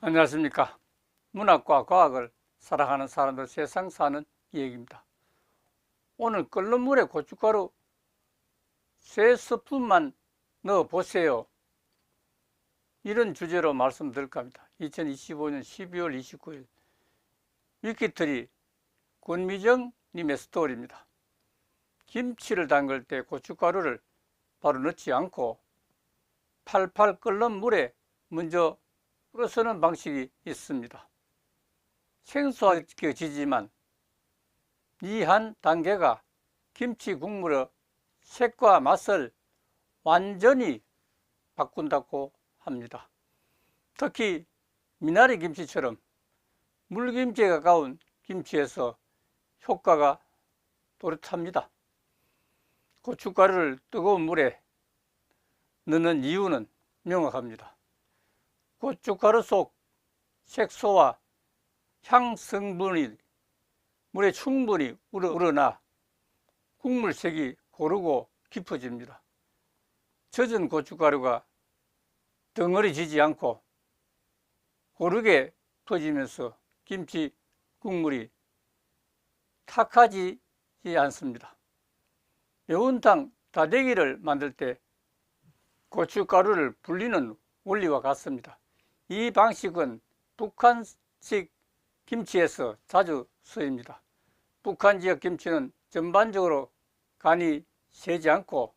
안녕하십니까. 문학과 과학을 사랑하는 사람들 세상 사는 이야기입니다. 오늘 끓는 물에 고춧가루 세 스푼만 넣어 보세요. 이런 주제로 말씀드릴까 합니다. 2025년 12월 29일 위키트리 권미정 님의 스토리입니다. 김치를 담글 때 고춧가루를 바로 넣지 않고 팔팔 끓는 물에 먼저 뿌려쓰는 방식이 있습니다. 생소하게지지만 이 한 단계가 김치 국물의 색과 맛을 완전히 바꾼다고 합니다. 특히 미나리 김치처럼 물김치에 가까운 김치에서 효과가 또렷합니다. 고춧가루를 뜨거운 물에 넣는 이유는 명확합니다. 고춧가루 속 색소와 향 성분이 물에 충분히 우러나 국물색이 고르고 깊어집니다. 젖은 고춧가루가 덩어리지지 않고 고르게 퍼지면서 김치 국물이 탁하지 않습니다. 매운탕 다대기를 만들 때 고춧가루를 불리는 원리와 같습니다. 이 방식은 북한식 김치에서 자주 쓰입니다. 북한 지역 김치는 전반적으로 간이 세지 않고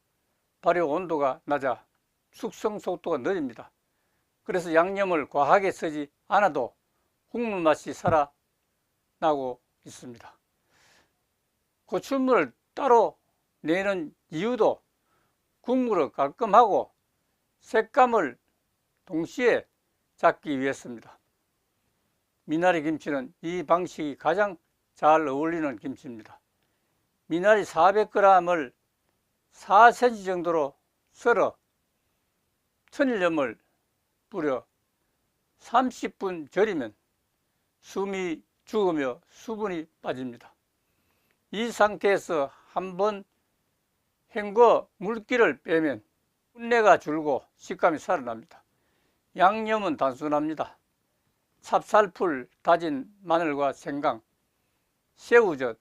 발효 온도가 낮아 숙성 속도가 느립니다. 그래서 양념을 과하게 쓰지 않아도 국물 맛이 살아나고 있습니다. 고추물을 따로 내는 이유도 국물을 깔끔하고 색감을 동시에 잡기 위해서입니다. 미나리 김치는 이 방식이 가장 잘 어울리는 김치입니다. 미나리 400g을 4cm 정도로 썰어 천일염을 뿌려 30분 절이면 숨이 죽으며 수분이 빠집니다. 이 상태에서 한번 헹궈 물기를 빼면 분내가 줄고 식감이 살아납니다. 양념은 단순합니다. 찹쌀풀, 다진 마늘과 생강, 새우젓,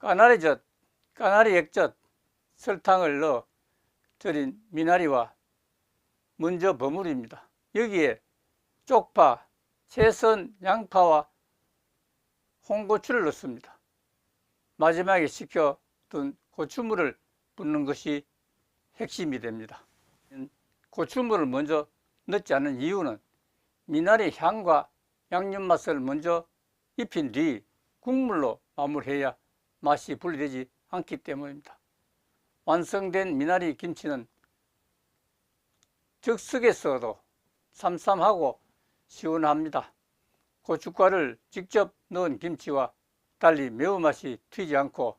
까나리젓, 까나리 액젓, 설탕을 넣어 절인 미나리와 먼저 버무립니다. 여기에 쪽파, 채선 양파와 홍고추를 넣습니다. 마지막에 식혀둔 고추물을 붓는 것이 핵심이 됩니다. 고추물을 먼저 넣지 않는 이유는 미나리 향과 양념 맛을 먼저 입힌 뒤 국물로 마무리해야 맛이 분리되지 않기 때문입니다. 완성된 미나리 김치는 즉석에서도 삼삼하고 시원합니다. 고춧가루를 직접 넣은 김치와 달리 매운맛이 튀지 않고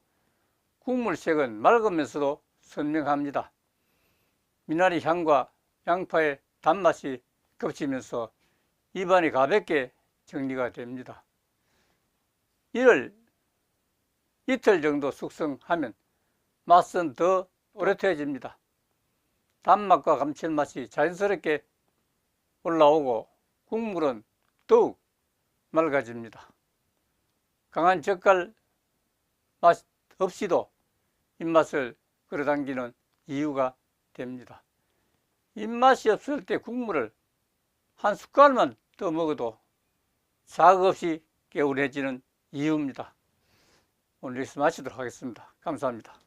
국물색은 맑으면서도 선명합니다. 미나리 향과 양파의 단맛이 겹치면서 입안이 가볍게 정리가 됩니다. 이를 이틀 정도 숙성하면 맛은 더 오래돼집니다. 단맛과 감칠맛이 자연스럽게 올라오고 국물은 더욱 맑아집니다. 강한 젓갈 맛 없이도 입맛을 끌어당기는 이유가 됩니다. 입맛이 없을 때 국물을 한 숟갈만 더 먹어도 자극 없이 개운해지는 이유입니다. 오늘 여기서 마치도록 하겠습니다. 감사합니다.